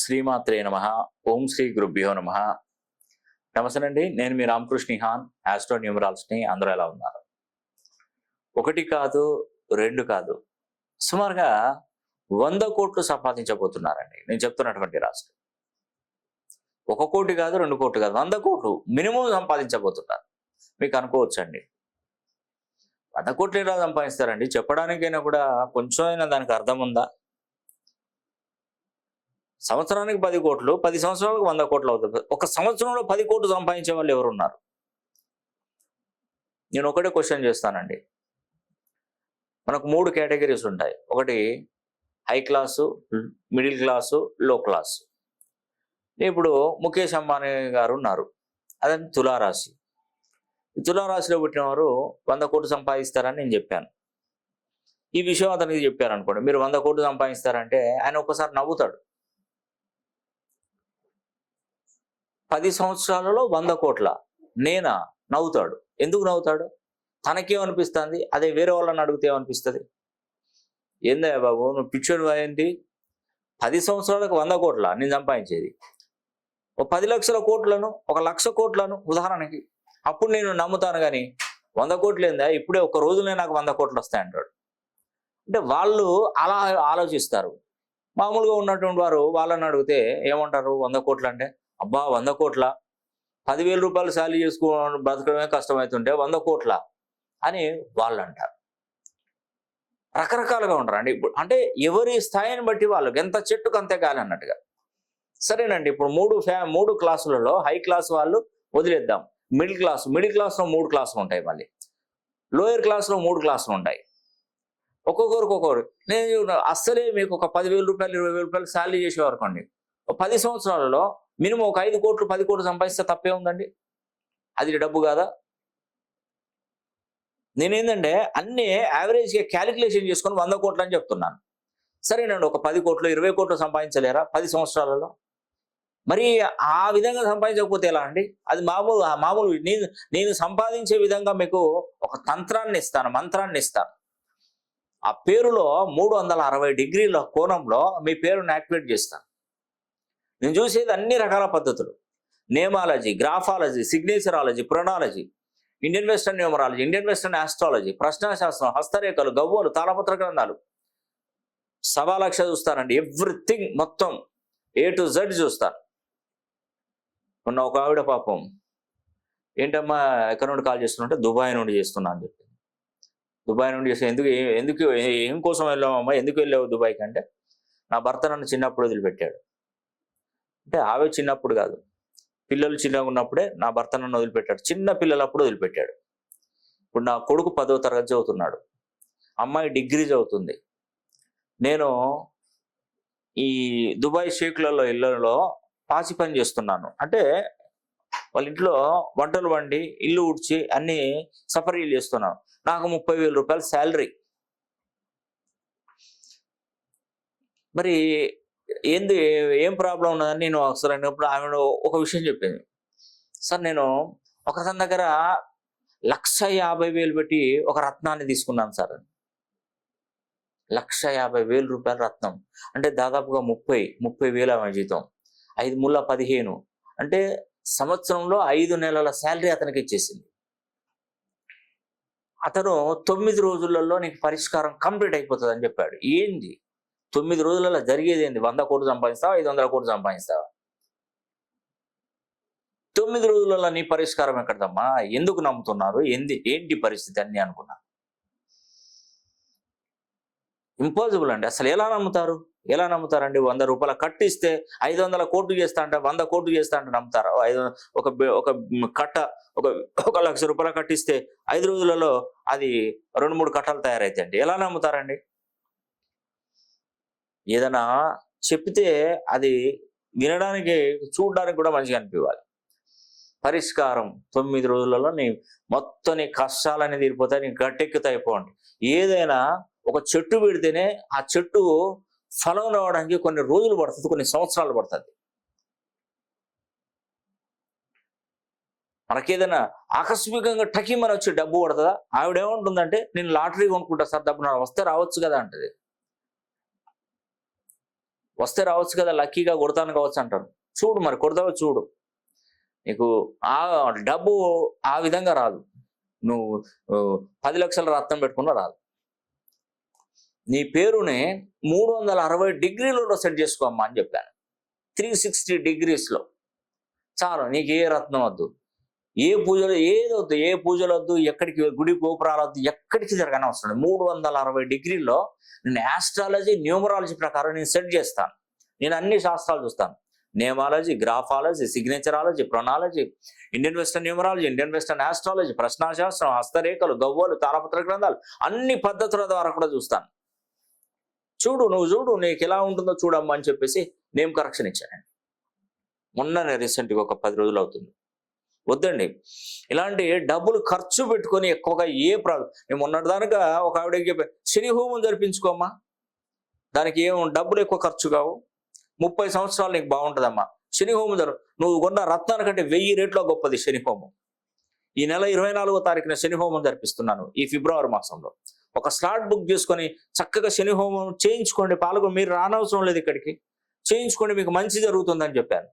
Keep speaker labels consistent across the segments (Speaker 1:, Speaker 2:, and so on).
Speaker 1: శ్రీమాత్రే నమ. ఓం శ్రీ గురుభ్యో నమ. నమస్తేనండి నేను మీ రామకృష్ణ హాన్ ఆస్ట్రో న్యూమరాలజీని అందరూ ఎలా ఉన్నారు? ఒకటి కాదు రెండు కాదు. సుమారుగా వంద కోట్లు సంపాదించబోతున్నారండి. నేను చెప్తున్నటువంటి రాష్ట్రం ఒక కోటి కాదు రెండు కోట్లు కాదు వంద కోట్లు మినిమం సంపాదించబోతున్నారు. మీకు అనుకోవచ్చండి. వంద కోట్లు ఎలా సంపాదిస్తారండి? చెప్పడానికైనా కూడా కొంచెం అయినా దానికి అర్థం ఉందా? సంవత్సరానికి పది కోట్లు పది సంవత్సరాలకు వంద కోట్లు అవుతుంది. ఒక సంవత్సరంలో పది కోట్లు సంపాదించే వాళ్ళు ఎవరున్నారు? నేను ఒకటే క్వశ్చన్ చేస్తానండి. మనకు మూడు కేటగిరీస్ ఉంటాయి. ఒకటి high class middle class low class ఇప్పుడు ముఖేష్ అంబానీ గారు ఉన్నారు. అదే తులారాశి. తులారాశిలో పుట్టిన వారు వంద కోట్లు సంపాదిస్తారని నేను చెప్పాను. ఈ విషయం అతనికి చెప్పారు అనుకోండి మీరు వంద కోట్లు సంపాదిస్తారంటే ఆయన ఒక్కసారి నవ్వుతాడు. పది సంవత్సరాలలో వంద కోట్ల. నేనా? నవ్వుతాడు. ఎందుకు నవ్వుతాడు? తనకేమనిపిస్తుంది? అదే వేరే వాళ్ళని అడిగితే ఏమనిపిస్తుంది? ఏందయ్యా బాబు నువ్వు పిచ్చోడు ఏంటి? పది సంవత్సరాలకు వంద కోట్ల నేను సంపాదించేది. ఒక పది లక్షల కోట్లను ఒక లక్ష కోట్లను ఉదాహరణకి. అప్పుడు నేను నమ్ముతాను కానీ వంద కోట్లు ఏందా ఇప్పుడే ఒక రోజునే నాకు వంద కోట్లు వస్తాయంటాడు. అంటే వాళ్ళు అలా ఆలోచిస్తారు. మామూలుగా ఉన్నటువంటి వారు వాళ్ళని అడిగితే ఏమంటారు? వంద కోట్లు అంటే అబ్బా వంద కోట్ల? పదివేల రూపాయలు శాలరీ చేసుకో బ్రతకడమే కష్టమవుతుంటే వంద కోట్ల? అని వాళ్ళు అంటారు రకరకాలుగా ఉంటారండి ఇప్పుడు అంటే ఎవరి స్థాయిని బట్టి వాళ్ళకి ఎంత చెట్టుకు అంతే గాలి అన్నట్టుగా. సరేనండి ఇప్పుడు మూడు ఫ్యా మూడు క్లాసులలో హై క్లాస్ వాళ్ళు వదిలేద్దాం. మిడిల్ క్లాస్ మిడిల్ క్లాస్లో మూడు క్లాసులు ఉంటాయి మళ్ళీ. లోయర్ క్లాస్లో మూడు క్లాసులు ఉంటాయి. ఒక్కొక్కరికి ఒక్కొక్కరు. నేను అస్సలే మీకు ఒక పదివేల రూపాయలు ఇరవై వేల రూపాయలు శాలరీ చేసేవారు అనుకోండి. పది సంవత్సరాలలో మినిమం ఒక ఐదు కోట్లు పది కోట్లు సంపాదిస్తే తప్పే ఉందండి. అది డబ్బు కాదా? నేనేంటంటే అన్ని యావరేజ్గా క్యాలిక్యులేషన్ చేసుకొని వంద కోట్లు అని చెప్తున్నాను. సరేనండి ఒక పది కోట్లు ఇరవై కోట్లు సంపాదించలేరా పది సంవత్సరాలలో? మరి ఆ విధంగా సంపాదించకపోతే ఎలా అండి? అది మామూలు మామూలు నేను నేను సంపాదించే విధంగా మీకు ఒక తంత్రాన్ని ఇస్తాను మంత్రాన్ని ఇస్తాను. ఆ పేరులో మూడు వందల అరవై డిగ్రీల కోణంలో మీ పేరును యాక్టివేట్ చేస్తాను. నేను చూసేది అన్ని రకాల పద్ధతులు. Nameology graphology signatureology pronology Indian western numerology Indian western astrology ప్రశ్నాశాస్త్రం హస్తరేఖలు గవ్వలు తాళపత్ర గ్రంథాలు. సవా లక్ష చూస్తానండి. ఎవ్రీథింగ్ మొత్తం ఏ టు జెడ్ చూస్తాను మొన్న ఒక ఆవిడ పాపం ఏంటమ్మా ఎక్కడ నుండి కాల్ చేస్తున్నా అంటే దుబాయ్ నుండి చేస్తున్నా అని చెప్పింది. దుబాయ్ నుండి చేస్తే ఎందుకు ఎందుకు ఏం కోసం వెళ్ళామమ్మా ఎందుకు వెళ్ళావు దుబాయ్కి? అంటే నా భర్త నన్ను చిన్నప్పుడు వదిలిపెట్టాడు. అంటే ఆమె చిన్నప్పుడు కాదు. పిల్లలు చిన్నగా ఉన్నప్పుడే నా భర్త నన్ను వదిలిపెట్టాడు. చిన్న పిల్లలప్పుడు వదిలిపెట్టాడు. ఇప్పుడు నా కొడుకు పదో తరగతి చదువుతున్నాడు. అమ్మాయి డిగ్రీ చదువుతుంది. నేను ఈ దుబాయ్ షేక్లలో ఇళ్ళలో పాచి పని చేస్తున్నాను. అంటే వాళ్ళ ఇంట్లో వంటలు వండి ఇల్లు ఉడ్చి అన్ని సఫరీలు చేస్తున్నాను. నాకు ముప్పై వేల శాలరీ. మరి ఏంది? ఏం ప్రాబ్లం ఉన్నదని నేను ఒకసారి అన్నప్పుడు ఆమె ఒక విషయం చెప్పింది. సార్ నేను ఒక తన దగ్గర లక్ష యాభై వేలు పెట్టి ఒక రత్నాన్ని తీసుకున్నాను సార్ లక్ష యాభై వేల రూపాయల రత్నం. అంటే దాదాపుగా ముప్పై ముప్పై వేల ఆమె జీతం. ఐదు ముళ్ళ పదిహేను. అంటే సంవత్సరంలో ఐదు నెలల శాలరీ అతనికి ఇచ్చేసింది. అతను తొమ్మిది రోజులలో నీకు పరిష్కారం కంప్లీట్ అయిపోతుంది అని చెప్పాడు. ఏంది? తొమ్మిది రోజులలో జరిగేది ఏంది? వంద కోట్లు సంపాదిస్తావా? ఐదు వందల కోట్లు సంపాదిస్తావా? తొమ్మిది రోజులలో నీ పరిష్కారం ఎక్కడదమ్మా? ఎందుకు నమ్ముతున్నారు? ఏంది? ఏంటి పరిస్థితి అన్ని అనుకున్నా. ఇంపాసిబుల్ అండి. అసలు ఎలా నమ్ముతారు? ఎలా నమ్ముతారండి? వంద రూపాయల కట్టిస్తే ఐదు వందల కోట్లు చేస్తా అంటే వంద కోట్లు చేస్తా అంటే నమ్ముతారా? ఐదు ఒక ఒక కట్ట ఒక ఒక లక్ష రూపాయల కట్టిస్తే ఐదు రోజులలో అది రెండు మూడు కట్టలు తయారైతాయండి. ఎలా నమ్ముతారండి? ఏదైనా చెప్తే అది వినడానికి చూడడానికి కూడా మంచిగా అనిపించాలి పరిష్కారం తొమ్మిది రోజులలో నీ మొత్తం నీ కష్టాలన్నీ తీరిపోతాయి నీ గట్టెక్కుతాయిపోండి ఏదైనా ఒక చెట్టు పెడితేనే ఆ చెట్టు ఫలం రావడానికి కొన్ని రోజులు పడుతుంది కొన్ని సంవత్సరాలు పడుతుంది. మనకేదైనా ఆకస్మికంగా టకిమని వచ్చి డబ్బు పడుతుందా? ఆవిడేమంటుందంటే నేను లాటరీ కొనుక్కుంటా సార్ డబ్బు నాకు వస్తే రావచ్చు కదా అంటది. వస్తే రావచ్చు కదా లక్కీగా కొడతాను కావచ్చు అంటారు. చూడు మరి కొడతావో చూడు. నీకు ఆ డబ్బు ఆ విధంగా రాదు. నువ్వు పది లక్షల రత్నం పెట్టుకున్నా రాదు. నీ పేరునే మూడు వందల అరవై డిగ్రీలలో సెట్ చేసుకోమ్మా అని చెప్పాను. త్రీ సిక్స్టీ డిగ్రీస్లో. చాలు నీకు ఏ రత్నం వద్దు. ఏ పూజలు ఏదొద్దు ఏ పూజలు వద్దు ఎక్కడికి గుడి గోపురాలు వద్దు ఎక్కడికి జరగని అవసరం మూడు వందల అరవై డిగ్రీల్లో నేను యాస్ట్రాలజీ న్యూమరాలజీ ప్రకారం నేను సెట్ చేస్తాను. నేను అన్ని శాస్త్రాలు చూస్తాను. Nameology graphology signatureology pronology Indian western numerology Indian western astrology ప్రశ్నాశాస్త్రం హస్తరేఖలు గవ్వలు తాళపత్ర గ్రంథాలు అన్ని పద్ధతుల ద్వారా కూడా చూస్తాను. చూడు నువ్వు చూడు నీకు ఎలా ఉంటుందో చూడమ్మా అని చెప్పేసి నేమ్ కరెక్షన్ ఇచ్చానండి మొన్ననే రీసెంట్గా ఒక పది రోజులు అవుతుంది. వద్దండి. ఇలాంటి డబ్బులు ఖర్చు పెట్టుకొని ఎక్కువగా ఏ ప్రాబ్లం మేము ఉన్నదానిగా ఒక ఆవిడకి చెప్పా శని హోమం జరిపించుకోమ్మా. దానికి ఏం డబ్బులు ఎక్కువ ఖర్చు కావు. ముప్పై సంవత్సరాలు నీకు బాగుంటుందమ్మా. శని హోమం జరు నువ్వు కొన్న రత్నాల కంటే వెయ్యి రేట్లో గొప్పది శని హోమం. ఈ నెల ఇరవై నాలుగో తారీఖున శని హోమం జరిపిస్తున్నాను ఈ ఫిబ్రవరి మాసంలో. ఒక స్లాట్ బుక్ చేసుకొని చక్కగా శని హోమం చేయించుకోండి. పాల్గొని మీరు రానవసరం లేదు ఇక్కడికి. చేయించుకోండి మీకు మంచి జరుగుతుందని చెప్పాను.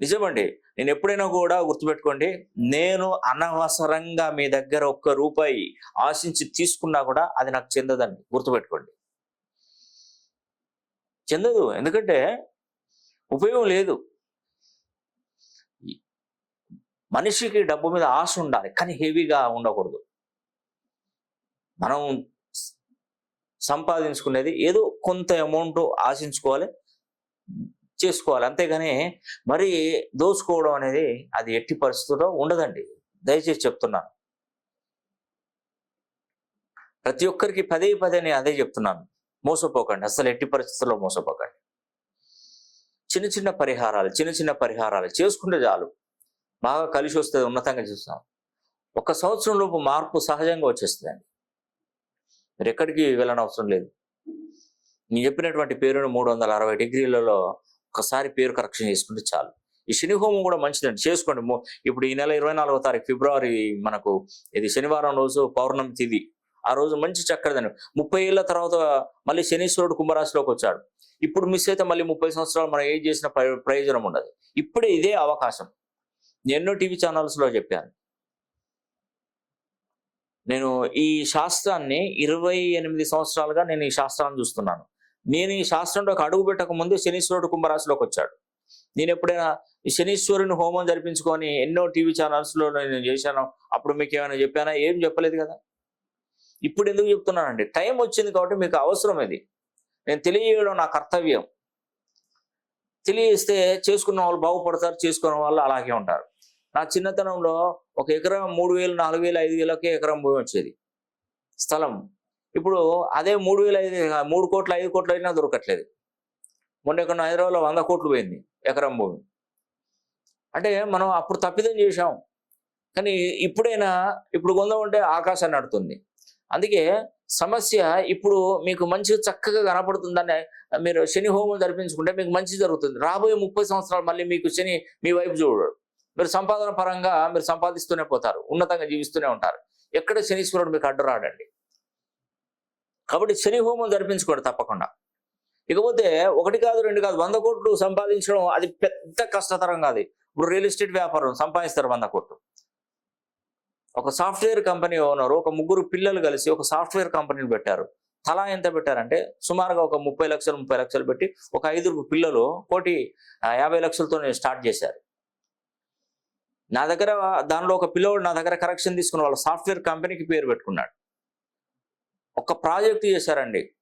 Speaker 1: నిజమండి. నేను ఎప్పుడైనా కూడా గుర్తుపెట్టుకోండి నేను అనవసరంగా మీ దగ్గర ఒక్క రూపాయి ఆశించి తీసుకున్నా కూడా అది నాకు చెందదండి. గుర్తుపెట్టుకోండి. చెందదు. ఎందుకంటే ఉపయోగం లేదు. మనిషికి డబ్బు మీద ఆశ ఉండాలి కానీ హెవీగా ఉండకూడదు. మనం సంపాదించుకునేది ఏదో కొంత అమౌంట్ ఆశించుకోవాలి. చేసుకోవాలి అంతేగాని మరి దోచుకోవడం అనేది అది ఎట్టి పరిస్థితుల్లో ఉండదండి. దయచేసి చెప్తున్నాను. ప్రతి ఒక్కరికి పదే పదే నేను అదే చెప్తున్నాను. మోసపోకండి. అసలు ఎట్టి పరిస్థితుల్లో మోసపోకండి. చిన్న చిన్న పరిహారాలు చిన్న చిన్న పరిహారాలు చేసుకుంటే చాలు. బాగా కలిసి వస్తుంది ఉన్నతంగా చూస్తాం. ఒక సంవత్సరం లోపు మార్పు సహజంగా వచ్చేస్తుందండి. మీరు ఎక్కడికి వెళ్ళని అవసరం లేదు. నేను చెప్పినటువంటి పేరును మూడు వందల అరవై డిగ్రీలలో ఒకసారి పేరు కరెక్షన్ చేసుకుంటే చాలు. ఈ శని హోమం కూడా మంచిదండి. చేసుకోండి. ఇప్పుడు ఈ నెల ఇరవై నాలుగో తారీఖు ఫిబ్రవరి మనకు ఇది శనివారం రోజు పౌర్ణమి తిది. ఆ రోజు మంచి చక్కటిదని ముప్పై ఏళ్ళ తర్వాత మళ్ళీ శనీశ్వరుడు కుంభరాశిలోకి వచ్చాడు. ఇప్పుడు మిస్ అయితే మళ్ళీ ముప్పై సంవత్సరాలు మనం ఏం చేసిన ప్రయో- ప్రయోజనం ఉండదు. ఇప్పుడే ఇదే అవకాశం. నేను ఎన్నో టీవీ ఛానల్స్లో చెప్పాను. నేను ఈ శాస్త్రాన్ని ఇరవై ఎనిమిది సంవత్సరాలుగా నేను ఈ శాస్త్రాన్ని చూస్తున్నాను. నేను ఈ శాస్త్రంలోకి అడుగు పెట్టక ముందు శనీశ్వరుడు కుంభరాశిలోకి వచ్చాడు. నేను ఎప్పుడైనా ఈ శనీశ్వరుని హోమం జరిపించుకొని ఎన్నో టీవీ ఛానల్స్లో నేను చేశాను అప్పుడు మీకు ఏమైనా చెప్పానా? ఏం చెప్పలేదు కదా. ఇప్పుడు ఎందుకు చెప్తున్నానండి? టైం వచ్చింది కాబట్టి మీకు అవసరం ఇది. నేను తెలియజేయడం నా కర్తవ్యం. తెలియజేస్తే చేసుకున్న వాళ్ళు బాగుపడతారు చేసుకున్న వాళ్ళు అలాగే ఉంటారు. నా చిన్నతనంలో ఒక ఎకరం మూడు వేలు నాలుగు వేలు ఐదు వేలకే ఎకరం భూమి వచ్చేది. స్థలం. ఇప్పుడు అదే మూడు వేల ఐదు మూడు కోట్ల ఐదు కోట్ల అయినా దొరకట్లేదు. మొన్న ఎక్కడ హైదరాబాద్లో వంద కోట్లు పోయింది ఎకరం భూమి. అంటే మనం అప్పుడు తప్పిదం చేశాం. కానీ ఇప్పుడైనా ఇప్పుడు కొందామంటే ఆకాశాన్ని నడుతుంది. అందుకే సమస్య ఇప్పుడు మీకు మంచిగా చక్కగా కనపడుతుందని మీరు శని హోమం జరిపించుకుంటే మీకు మంచి జరుగుతుంది. రాబోయే ముప్పై సంవత్సరాలు మళ్ళీ మీకు శని మీ వైపు చూడడు మీరు సంపాదన పరంగా మీరు సంపాదిస్తూనే పోతారు. ఉన్నతంగా జీవిస్తూనే ఉంటారు. ఎక్కడ శనీశ్వరుడు మీకు అడ్డు రాడండి కాబట్టి శని హోమం జరిపించుకోడు తప్పకుండా. ఇకపోతే ఒకటి కాదు రెండు కాదు వంద కోట్లు సంపాదించడం అది పెద్ద కష్టతరం కాదు. ఇప్పుడు రియల్ ఎస్టేట్ వ్యాపారం సంపాదిస్తారు వంద కోట్లు. ఒక సాఫ్ట్వేర్ కంపెనీ ఓనర్ ఒక ముగ్గురు పిల్లలు కలిసి ఒక సాఫ్ట్వేర్ కంపెనీని పెట్టారు. తలా ఎంత పెట్టారంటే సుమారుగా ఒక ముప్పై లక్షలు ముప్పై లక్షలు పెట్టి ఒక ఐదుగురు పిల్లలు కోటి యాభై లక్షలతో స్టార్ట్ చేశారు. నా దగ్గర దానిలో ఒక పిల్లోడు నా దగ్గర కరెక్షన్ తీసుకున్న వాళ్ళ సాఫ్ట్వేర్ కంపెనీకి పేరు పెట్టుకున్నాడు. ఒక ప్రాజెక్ట్ చేశారండి.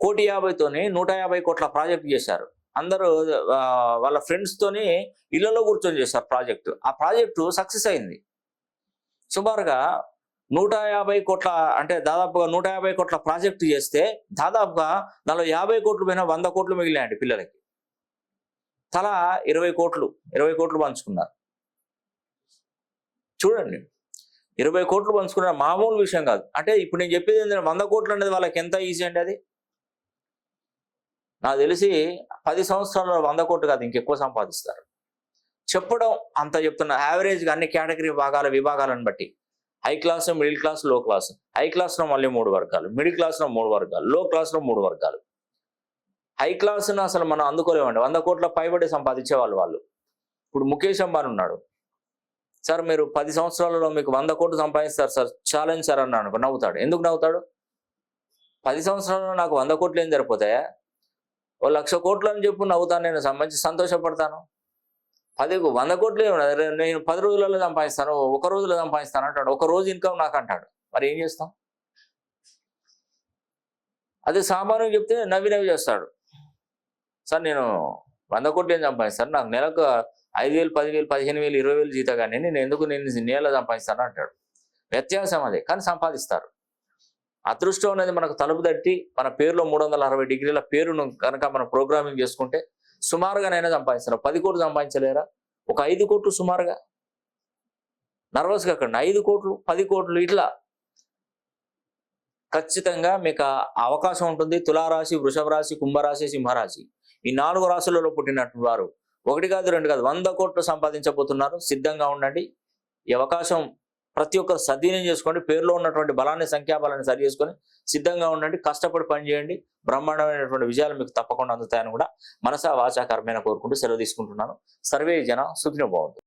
Speaker 1: కోటి యాభైతోని నూట యాభై కోట్ల ప్రాజెక్ట్ చేశారు. అందరూ వాళ్ళ ఫ్రెండ్స్తోని ఇళ్ళలో కూర్చొని చేశారు ప్రాజెక్టు. ఆ ప్రాజెక్టు సక్సెస్ అయింది. సుమారుగా నూట యాభై కోట్ల అంటే దాదాపుగా నూట యాభై కోట్ల ప్రాజెక్టు చేస్తే దాదాపుగా దానిలో యాభై కోట్లు పైన వంద కోట్లు మిగిలినాయండి పిల్లలకి. తలా ఇరవై కోట్లు ఇరవై కోట్లు పంచుకున్నారు. చూడండి. ఇరవై కోట్లు పంచుకున్న మామూలు విషయం కాదు. అంటే ఇప్పుడు నేను చెప్పేది ఏంటంటే వంద కోట్లు అనేది వాళ్ళకి ఎంత ఈజీ అండి అది? నాకు తెలిసి పది సంవత్సరాల్లో వంద కోట్లు కాదు ఇంకెక్కువ సంపాదిస్తారు. చెప్పడం అంత చెప్తున్నా యావరేజ్గా అన్ని కేటగిరీ భాగాల విభాగాలను బట్టి. హై క్లాస్ మిడిల్ క్లాస్లో క్లాస్ హై క్లాస్లో మళ్ళీ మూడు వర్గాలు మిడిల్ క్లాస్లో మూడు వర్గాలు లో క్లాస్లో మూడు వర్గాలు. హై క్లాస్ను అసలు మనం అందుకోలేమండి. వంద కోట్ల పైబడి సంపాదించే వాళ్ళు వాళ్ళు. ఇప్పుడు ముఖేష్ అంబానీ ఉన్నాడు. సార్ మీరు పది సంవత్సరాలలో మీకు వంద కోట్లు సంపాదిస్తారు సార్ ఛాలెంజ్ సార్ అన్నాను అనుకో నవ్వుతాడు. ఎందుకు నవ్వుతాడు? పది సంవత్సరాలలో నాకు వంద కోట్లు ఏం సరిపోతాయా? ఓ లక్ష కోట్లు అని చెప్పు నవ్వుతాను నేను మంచి సంతోషపడతాను. పది వంద కోట్లు ఏమి నేను పది రోజులలో సంపాదిస్తాను ఒక రోజులో సంపాదిస్తాను అంటాడు. ఒక రోజు ఇన్కమ్ నాకు అంటాడు. మరి ఏం చేస్తాం? అదే సామాన్యం చెప్తే నవ్వి నవ్వి చేస్తాడు. సార్ నేను వంద కోట్లు ఏం సంపాదిస్తాను? నాకు నెలకు ఐదు వేలు పదివేలు పదిహేను వేలు ఇరవై వేలు జీతం కానీ నేను ఎందుకు నేను నేల సంపాదిస్తాను అంటాడు. వ్యత్యాసం అదే కానీ సంపాదిస్తారు. అదృష్టం అనేది మనకు తలుపు తట్టి మన పేరులో మూడు వందల అరవై డిగ్రీల పేరును కనుక మనం ప్రోగ్రామింగ్ చేసుకుంటే సుమారుగానైనా సంపాదిస్తారు పది కోట్లు సంపాదించలేరా? ఒక ఐదు కోట్లు సుమారుగా? నర్వస్గా అక్కడ ఐదు కోట్లు పది కోట్లు ఇట్లా. ఖచ్చితంగా మీకు అవకాశం ఉంటుంది. తులారాశి వృషభ రాశి కుంభరాశి సింహరాశి. ఈ నాలుగు రాశులలో పుట్టినటువంటి వారు ఒకటి కాదు రెండు కాదు వంద కోట్లు సంపాదించబోతున్నారు. సిద్ధంగా ఉండండి. ఈ అవకాశం ప్రతి ఒక్కరు సద్వినియోగం చేసుకోండి. పేరులో ఉన్నటువంటి బలాన్ని సంఖ్యాబలాన్ని సరి చేసుకొని సిద్ధంగా ఉండండి. కష్టపడి పనిచేయండి బ్రహ్మాండమైనటువంటి విజయాలు మీకు తప్పకుండా అందుతాయని కూడా మనసా వాచాకరమైన కోరుకుంటూ సెలవు తీసుకుంటున్నాను. సర్వే జన సుఖినో బాగుంది